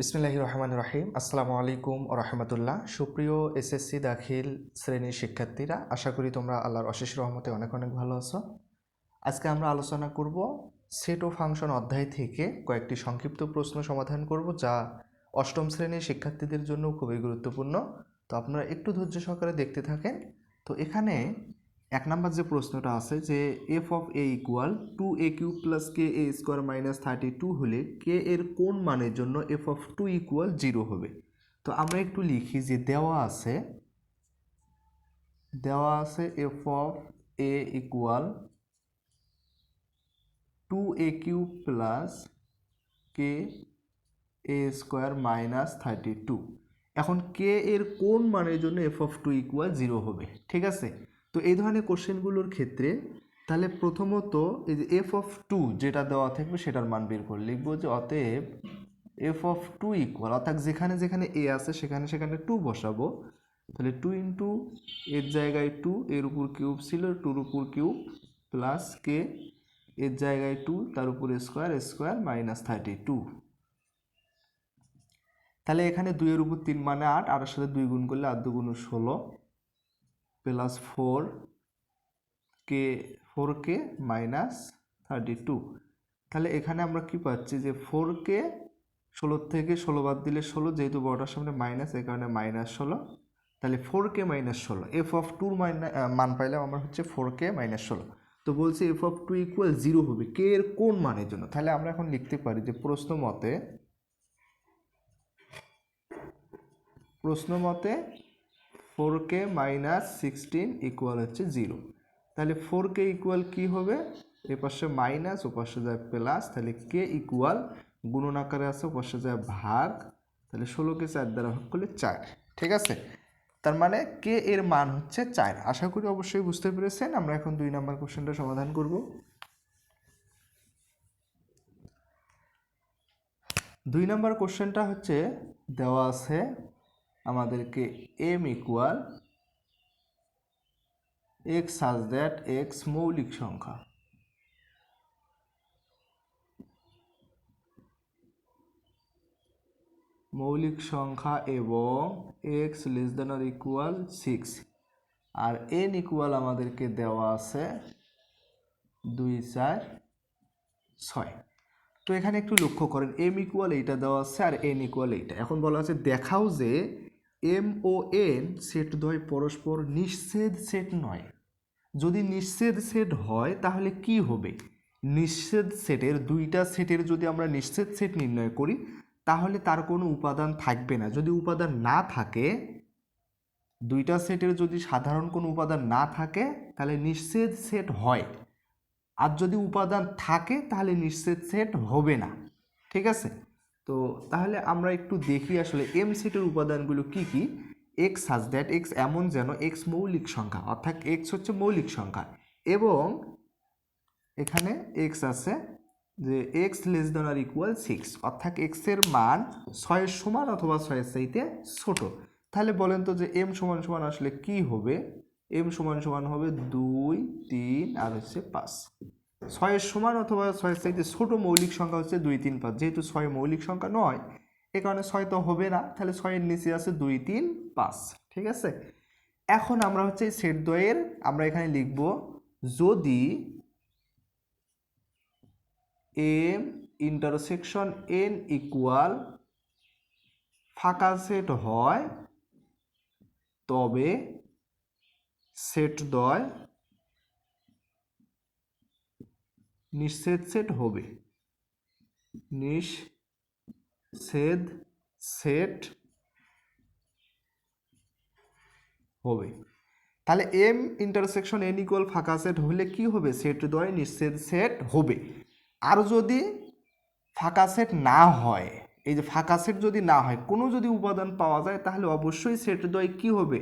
বিসমিল্লাহ রহমান রহিম আসসালামু আলাইকুম রহমতুল্লাহ। সুপ্রিয় এসএসসি দাখিল শ্রেণির শিক্ষার্থীরা, আশা করি তোমরা আল্লাহর অশেষ রহমতে অনেক অনেক ভালো আছো। আজকে আমরা আলোচনা করব সেট ও ফাংশন অধ্যায় থেকে কয়েকটি সংক্ষিপ্ত প্রশ্ন সমাধান করব, যা অষ্টম শ্রেণির শিক্ষার্থীদের জন্য খুবই গুরুত্বপূর্ণ। তো আপনারা একটু ধৈর্য সহকারে দেখতে থাকেন। তো এখানে এক নাম্বার যে প্রশ্নটা আছে যে F of A equal to A cube plus K A square minus thirty two হলে কে এর কোন মানের জন্য F of two equal zero হবে? তো আমরা একটু লিখি যে দেওয়া আছে দেওয়া আছে F of A equal to A cube plus K A square minus thirty two এখন কে এর কোন মানের জন্য F of two equal zero হবে? ঠিক আছে? তো এই ধরনের কোশ্চেনগুলোর ক্ষেত্রে তাহলে প্রথমত এই যে এফ অফ টু যেটা দেওয়া থাকবে সেটার মান বের করে লিখব যে অতএব এফ অফ টু ইকুয়াল অর্থাৎ যেখানে যেখানে এ আছে সেখানে সেখানে টু বসাবো। তাহলে টু ইন্টু এর জায়গায় টু এর উপর কিউব ছিল টুর উপর কিউব প্লাস কে এর জায়গায় টু তার উপর square square minus thirty two তাহলে এখানে দুইয়ের উপর তিন মানে আট, আটের সাথে দুই গুণ করলে আট দুগুণ ষোলো। Plus four K four K minus thirty two তাহলে এখানে আমরা কি পাচ্ছি যে ফোর কে ষোলোর থেকে ষোলো বাদ দিলে ষোলো, যেহেতু বড়টার সামনে মাইনাস এই কারণে মাইনাস ষোলো। তাহলে ফোর কে মাইনাস ষোলো এফ অফ টুর মাইনাস মান পাইলাম আমরা হচ্ছে ফোর কে মাইনাস ষোলো। তো বলছি F of two equal zero হবে কে এর কোন মানের জন্য? তাহলে আমরা এখন লিখতে পারি যে প্রশ্ন মতে প্রশ্ন মতে four K minus sixteen equal হচ্ছে জিরো তাহলে ফোর কে ইকুয়াল কী হবে? এ পাশে মাইনাস, ও যায় প্লাস, তাহলে কে ইকুয়াল গুণন আকারে আছে, ও যায় ভাগ। তাহলে ষোলোকে চার দ্বারা ভাগ করলে চার। ঠিক আছে? তার মানে কে এর মান হচ্ছে চার। আশা করি অবশ্যই বুঝতে পেরেছেন। আমরা এখন দুই নম্বর কোশ্চেনটা সমাধান করব। দুই নম্বর কোশ্চেনটা হচ্ছে, দেওয়া আছে আমাদেরকে M equal X such that X মৌলিক সংখ্যা। মৌলিক সংখ্যা এবং X less than or equal six R N equal আমাদেরকে দেওয়া আছে দুই, চার, ছয়। তো এখানে একটু লক্ষ্য করেন এম ইকুয়াল এইটা দেওয়া আছে আর এন ইকুয়াল এইটা। এখন বলা আছে দেখাও যে এম ও এন সেট দ্বয় পরস্পর নিঃছেদ সেট নয়। যদি নিঃছেদ সেট হয়, তাহলে কি হবে? নিঃছেদ সেটের দুইটা সেটের যদি আমরা নিঃছেদ সেট নির্ণয় করি, তাহলে তার কোনো উপাদান থাকবে না। যদি উপাদান না থাকে, দুইটা সেটের যদি সাধারণ কোনো উপাদান না থাকে, তাহলে নিঃছেদ সেট হয়। আর যদি উপাদান থাকে, তাহলে নিঃছেদ সেট হবে না। ঠিক আছে? তো তাহলে আমরা একটু দেখি আসলে এম সেটের উপাদানগুলো কি কি? এক্স হাজ দ্যাট এক্স এমন যেন এক্স মৌলিক সংখ্যা, অর্থাৎ এক্স হচ্ছে মৌলিক সংখ্যা। এবং এখানে এক্স আছে যে X less than or equal six অর্থাৎ এক্সের মান ছয়ের সমান অথবা ছয়ের চাইতে ছোট। তাহলে বলেন তো যে এম সমান সমান আসলে কি হবে? এম সমান সমান হবে দুই, তিন, আর হচ্ছে পাঁচ। ছয়ের সমান অথবা ছয়ের চাইতে ছোট মৌলিক সংখ্যা হচ্ছে দুই তিন পাঁচ। যেহেতু ছয় মৌলিক সংখ্যা নয়, এ কারণে ছয় তো হবে না, তাহলে ছয়ের নিচে আছে দুই তিন পাঁচ, ঠিক আছে? এখন আমরা হচ্ছে সেট দ্বয়ের, আমরা এখানে লিখব যদি এম ইন্টারসেকশন এন ইকুয়াল ফাঁকা সেট হয়, তবে সেট দ্বয় নিষেধ সেট হবে। নিষেধ সেট হবে। তাহলে এম ইন্টারসেকশন এন ইকুয়াল ফাঁকা সেট হলে কি হবে? সেট দ্বয় নিষেধ সেট হবে। আর যদি ফাঁকা সেট না হয়, এই যে ফাঁকা সেট যদি না হয়, কোনো যদি উপাদান পাওয়া যায়, তাহলে অবশ্যই সেট দ্বয় কি হবে?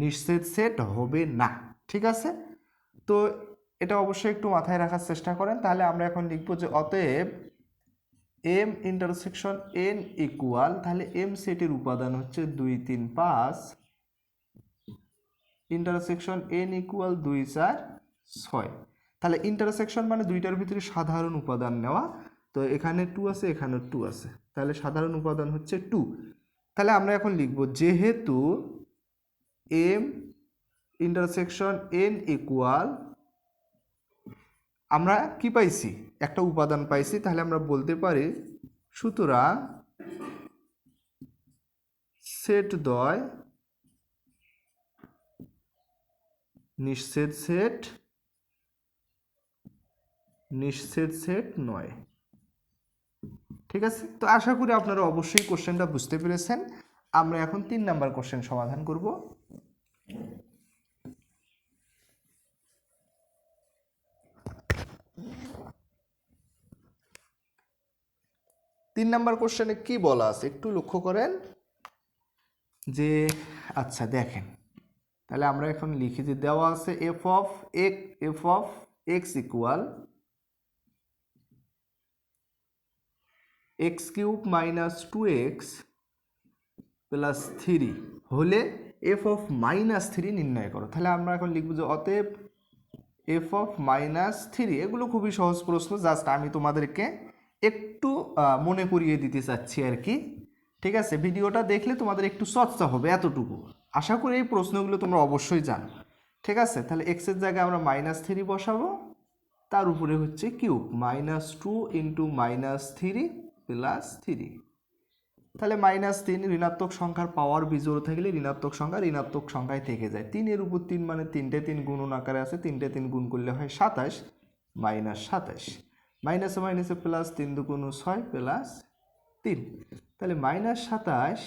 নিষেধ সেট হবে না। ঠিক আছে? তো এটা অবশ্যই একটু মাথায় রাখার চেষ্টা করেন। তাহলে আমরা এখন লিখব যে অতএব এম ইন্টারসেকশন এন ইকুয়াল তাহলে এম সেটের উপাদান হচ্ছে দুই তিন পাঁচ ইন্টারসেকশন এন ইকুয়াল দুই চার ছয়। তাহলে ইন্টারসেকশন মানে দুইটার ভিতরে সাধারণ উপাদান নেওয়া। তো এখানে টু আছে এখানে টু আছে। তাহলে সাধারণ উপাদান হচ্ছে টু তাহলে আমরা এখন লিখব যেহেতু এম ইন্টারসেকশন এন ইকুয়াল আমরা কি পাইছি? একটা উপাদান পাইছি, তাহলে আমরা বলতে পারি, সুতরাং সেট দয় নিঃছেদ সেট নিঃছেদ সেট নয়। ঠিক আছে? তো আশা করি আপনারা অবশ্যই কোশ্চেনটা বুঝতে পেরেছেন। আমরা এখন তিন নাম্বার কোশ্চেন সমাধান করব। তিন নাম্বার কোশ্চেনে কি বলা আছে? একটু লক্ষ্য করেন যে আচ্ছা দেখেন। তাহলে আমরা এখন লিখি যে দেওয়া আছে এফ অফ এক F of X equal X cube minus two X plus three হলে এফ অফ মাইনাস থ্রি নির্ণয় করো। তাহলে আমরা এখন লিখব যে অতএব এফ অফ মাইনাস থ্রি এগুলো খুবই সহজ প্রশ্ন জাস্ট আমি তোমাদেরকে একটু মনে করিয়ে দিতে চাচ্ছি আর কি। ঠিক আছে? ভিডিওটা দেখলে তোমাদের একটু চর্চা হবে এতটুকু। আশা করি এই প্রশ্নগুলো তোমরা অবশ্যই জানো। ঠিক আছে? তাহলে এক্সের জায়গায় আমরা মাইনাস থ্রি বসাবো। তার উপরে হচ্ছে cube minus two into minus three plus three তাহলে মাইনাস তিন ঋণাত্মক সংখ্যার পাওয়ার বিজোড় থাকলে ঋণাত্মক সংখ্যা ঋণাত্মক সংখ্যায় থেকে যায়। তিনের উপর তিন মানে তিনটে তিন গুণন আকারে আছে। তিনটে তিন গুণ করলে হয় সাতাশ মাইনাস সাতাশ। মাইনাসে মাইনাসে প্লাস তিন দুগুণ ছয় প্লাস তিন। তাহলে মাইনাস সাতাশ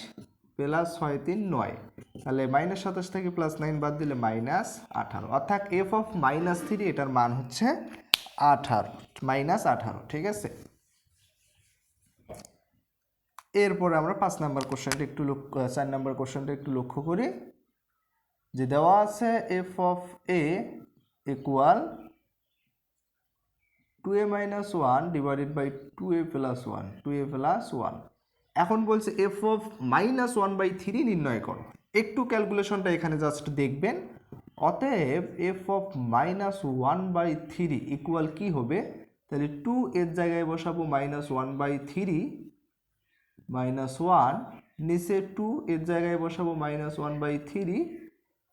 প্লাস ছয় তিন নয়। তাহলে মাইনাস সাতাশ থেকে প্লাস নাইন বাদ দিলে মাইনাস আঠারো। অর্থাৎ এফ অফ মাইনাস থ্রি এটার মান হচ্ছে আঠারো, মাইনাস আঠারো, ঠিক আছে? এরপরে আমরা পাঁচ নাম্বার কোশ্চেনটা একটু লক্ষ্য চার নাম্বার কোশ্চেনটা একটু লক্ষ্য করি। যে দেওয়া আছে F of A equal to A minus one divided by two A plus one two A plus one এখন বলছে F of minus one by three নির্ণয় করো। একটু ক্যালকুলেশনটা এখানে জাস্ট দেখবেন। অতএব F of minus one by three equal কী হবে? তাহলে টু এর জায়গায় বসাবো minus one by three minus one নিচে টু এর জায়গায় বসাবো minus one by three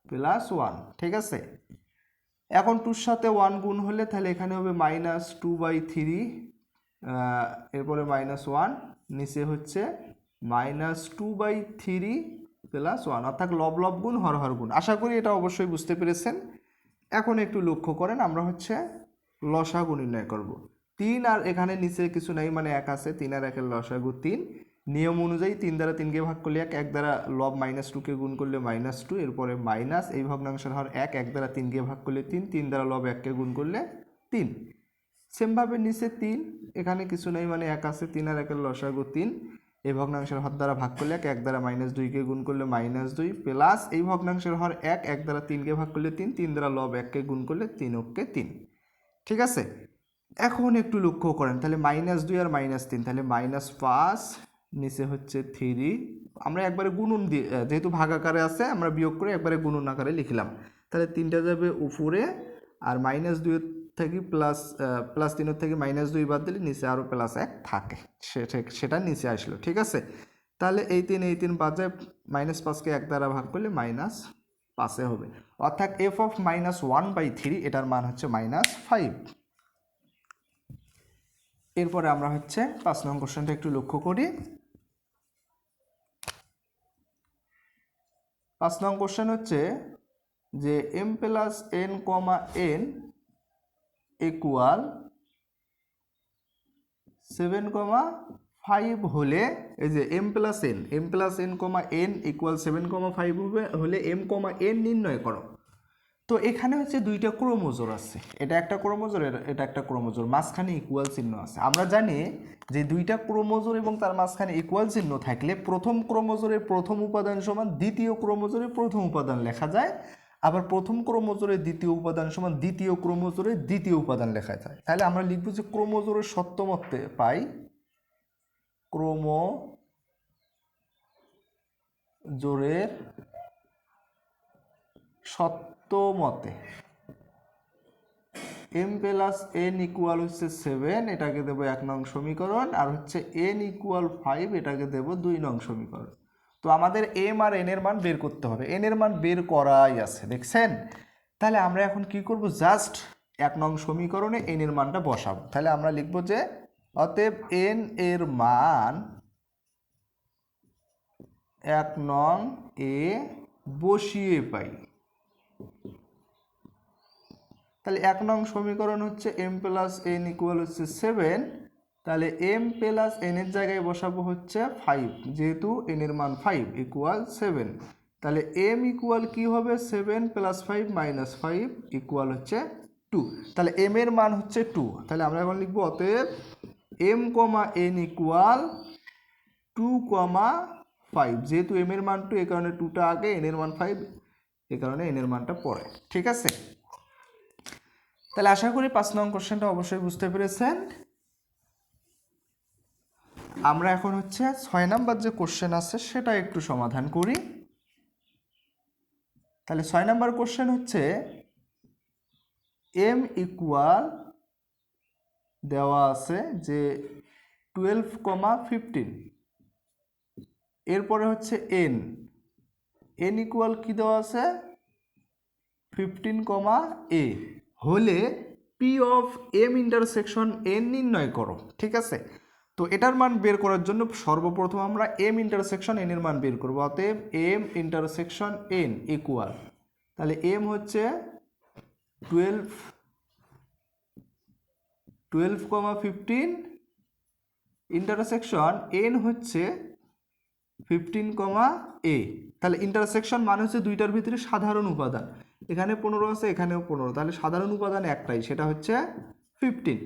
plus one ঠিক আছে? এখন টুর সাথে ওয়ান গুণ হলে তাহলে এখানে হবে মাইনাস টু বাই থ্রি এরপরে মাইনাস ওয়ান নিচে হচ্ছে minus two by three plus one অর্থাৎ লব লব গুণ হর হর গুণ। আশা করি এটা অবশ্যই বুঝতে পেরেছেন। এখন একটু লক্ষ্য করেন, আমরা হচ্ছে লসাগু নির্ণয় করব। তিন আর এখানে নিচে কিছু নাই মানে এক আছে, তিন আর একের লসাগু তিন। নিয়ম অনুযায়ী তিন দ্বারা তিনকে ভাগ করলে এক এক দ্বারা লব মাইনাস টুকে গুণ করলে মাইনাস টু এরপরে মাইনাস এই ভগ্নাংশের হর এক এক দ্বারা তিনকে ভাগ করলে তিন তিন দ্বারা লব এককে গুণ করলে তিন। সেমভাবে নিচে তিন, এখানে কিছু নেই মানে এক আছে, তিন আর একের লসাগু তিন। এই ভগ্নাংশের হর দ্বারা ভাগ করলে এক এক দ্বারা মাইনাস দুইকে গুণ করলে মাইনাস দুই প্লাস এই ভগ্নাংশের হর এক এক দ্বারা তিনকে ভাগ করলে তিন তিন দ্বারা লব এককে গুণ করলে তিন ওকে তিন। ঠিক আছে? এখন একটু লক্ষ্য করেন, তাহলে মাইনাস দুই আর মাইনাস তিন, তাহলে মাইনাস পাঁচ নিচে হচ্ছে থ্রি আমরা একবারে গুণন দিয়ে যেহেতু ভাগ আকারে আছে, আমরা বিয়োগ করে একবারে গুণন আকারে লিখলাম। তাহলে তিনটা যাবে উপরে, আর মাইনাস দুইয়ের থেকে প্লাস প্লাস তিনের থেকে মাইনাস দুই বাদ দিলে নিচে আরও প্লাস এক থাকে। সেটা সেটা নিচে আসলো, ঠিক আছে? তাহলে এই তিন এই তিন বাদ যায় মাইনাস পাঁচকে এক দ্বারা ভাগ করলে মাইনাস পাঁচে হবে। অর্থাৎ F of minus one by three এটার মান হচ্ছে মাইনাস ফাইভ এরপরে আমরা হচ্ছে পাঁচ নং কোশ্চেনটা একটু লক্ষ্য করি। পাঁচ নং কোশ্চেন হচ্ছে যে M plus N comma N equal seven comma five হলে এই যে M plus N M plus N comma N equal seven comma five হবে, হলে এম কমা এন নির্ণয় করো। তো এখানে হচ্ছে দুইটা ক্রোমোজোর আছে। এটা একটা ক্রোমোজোর, এটা একটা ক্রোমোজোর। মাঝখানে ইকুয়াল চিহ্ন আছে। আমরা জানি যে দুইটা ক্রোমোজোর এবং তার মাঝখানে ইকুয়াল চিহ্ন থাকলে প্রথম ক্রোমোজোরের প্রথম উপাদান সমান, দ্বিতীয় ক্রোমোজোরের প্রথম উপাদান লেখা যায়। আবার প্রথম ক্রোমোজোরের দ্বিতীয় উপাদান সমান, দ্বিতীয় ক্রোমোজোরের দ্বিতীয় উপাদান লেখা যায়। তাহলে আমরা লিখব যে ক্রোমোজোরের সত্যমতে পাই ক্রোমো জোরের সত্য মতে এম প্লাস এন ইকুয়াল হচ্ছে সেভেন এটাকে দেবো এক নং সমীকরণ, আর হচ্ছে এন ইকুয়াল ফাইভ এটাকে দেবো দুই নং সমীকরণ। তো আমাদের এম আর এন এর মান বের করতে হবে। এন এর মান বের করাই আছে, দেখছেন? তাহলে আমরা এখন কি করব? জাস্ট এক নং সমীকরণে এন এর মানটা বসাবো। তাহলে আমরা লিখব যে, অতএব এন এর মান এক নং এ বসিয়ে পাই। তাহলে এক নং সমীকরণ হচ্ছে এম প্লাস এন ইকুয়াল হচ্ছে সেভেন তাহলে এম প্লাস এন এর জায়গায় বসাবো হচ্ছে ফাইভ যেহেতু এন এর মান ফাইভ ইকুয়াল সেভেন তাহলে এম ইকুয়াল কী হবে? Seven plus five minus five equal হচ্ছে টু তাহলে এম এর মান হচ্ছে টু তাহলে আমরা এখন লিখব অতএব M comma N equal two comma five যেহেতু এম এর মান টু এই কারণে টুটা আগে এন এর মান ফাইভ এই কারণে এন এর মানটা পরে ঠিক আছে? তাহলে আশা করি পাঁচ নং কোশ্চেনটা অবশ্যই বুঝতে পেরেছেন। আমরা এখন হচ্ছে ছয় নাম্বার যে কোশ্চেন আছে সেটা একটু সমাধান করি। তাহলে ছয় নাম্বার কোশ্চেন হচ্ছে এম ইকুয়াল দেওয়া আছে যে টুয়েলভ কমা ফিফটিন এরপরে হচ্ছে এন এন ইকুয়াল কি দেওয়া আছে? ফিফটিন কমা এ হলে P of M intersection N নির্ণয় করো, ঠিক আছে? তো এটার মান বের করার জন্য সর্বপ্রথম আমরা এম ইন্টারসেকশন এন এর মান বের করব, অতএব এম ইন্টারসেকশন এন ইকুয়াল তাহলে এম হচ্ছে twelve twelve comma fifteen intersection N হচ্ছে ফিফটিন কমা এ তাহলে ইন্টারসেকশন মানে হচ্ছে দুইটার ভিতরে সাধারণ উপাদান। এখানে পনেরো আছে, এখানেও পনেরো। তাহলে সাধারণ উপাদান একটাই, সেটা হচ্ছে ফিফটিন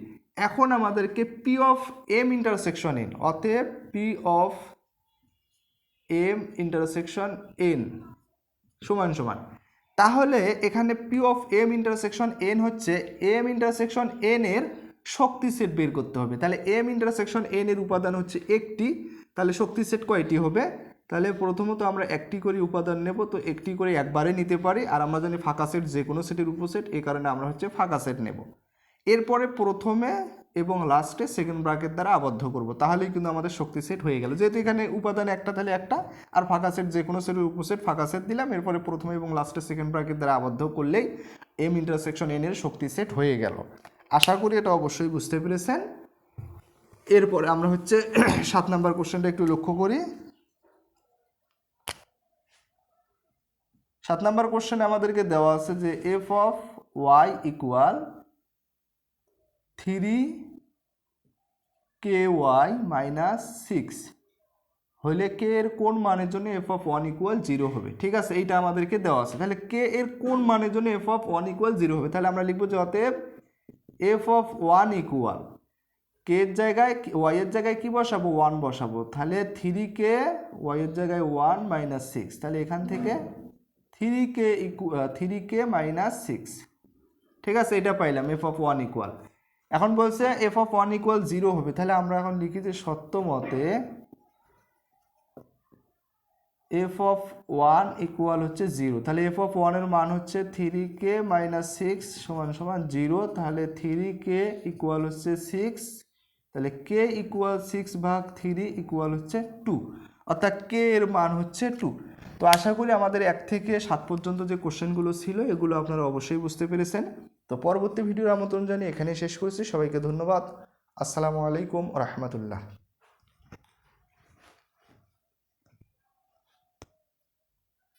এখন আমাদেরকে P of M intersection N অতএব P of M intersection N সমান সমান। তাহলে এখানে P of M intersection N হচ্ছে এম ইন্টারসেকশন এন এর শক্তি সেট বের করতে হবে। তাহলে এম ইন্টারসেকশন এন এর উপাদান হচ্ছে একটি, তাহলে শক্তি সেট কয়টি হবে? তাহলে প্রথমত আমরা একটি করে উপাদান নেব, তো একটি করে একবারে নিতে পারি, আর আমরা জানি ফাঁকা সেট যে কোনো সেটের উপসেট এই কারণে আমরা হচ্ছে ফাঁকা সেট নেব। এরপরে প্রথমে এবং লাস্টে সেকেন্ড ব্রাকেট দ্বারা আবদ্ধ করব, তাহলেই কিন্তু আমাদের শক্তি সেট হয়ে গেল। যেহেতু এখানে উপাদান একটা, তাহলে একটা, আর ফাঁকা সেট যে কোনো সেটের উপসেট ফাঁকা সেট দিলাম, এরপরে প্রথমে এবং লাস্টে সেকেন্ড ব্রাকেট দ্বারা আবদ্ধ করলেই এম ইন্টারসেকশন এন এর শক্তি সেট হয়ে গেল। আশা করি এটা অবশ্যই বুঝতে পেরেছেন। এরপরে আমরা হচ্ছে সাত নাম্বার কোশ্চেনটা একটু লক্ষ্য করি। সাত নাম্বার কোশ্চেনে আমাদেরকে দেওয়া আছে যে F of Y equal three K Y minus six হলে কে এর কোন মানের জন্য F of one equal zero হবে? ঠিক আছে, এইটা আমাদেরকে দেওয়া আছে। তাহলে কে এর কোন মানের জন্য F of one equal zero হবে? তাহলে আমরা লিখব যে অতএব F of one equal K এর জায়গায় এর জায়গায় কি বসাবো? ওয়ান বসাবো। তাহলে থ্রি কে ওয়াই এর জায়গায় ওয়ান মাইনাস সিক্স তাহলে এখান থেকে three k equal three k minus six ঠিক আছে, এটা পাইলাম এফ অফ ওয়ান ইকুয়াল এখন বলছে F of one equal zero হবে। তাহলে আমরা এখন লিখি যে সত্য মতে এফ অফ ওয়ান ইকুয়াল হচ্ছে জিরো তাহলে এফ অফ ওয়ানের মান হচ্ছে থ্রি কে মাইনাস সিক্স সমান সমান জিরো তাহলে থ্রি কে ইকুয়াল হচ্ছে সিক্স তাহলে কে ইকুয়াল সিক্স ভাগ থ্রি ইকুয়াল হচ্ছে টু অর্থাৎ কে এর মান হচ্ছে টু তো আশা করি আমাদের এক থেকে সাত পর্যন্ত যে কোশ্চেনগুলো ছিল, এগুলো আপনারা অবশ্যই বুঝতে পেরেছেন। তো পরবর্তী ভিডিওর আমন্ত্রণ জানিয়ে এখানে শেষ করেছি। সবাইকে ধন্যবাদ। আসসালামু আলাইকুম রহমতুল্লাহ।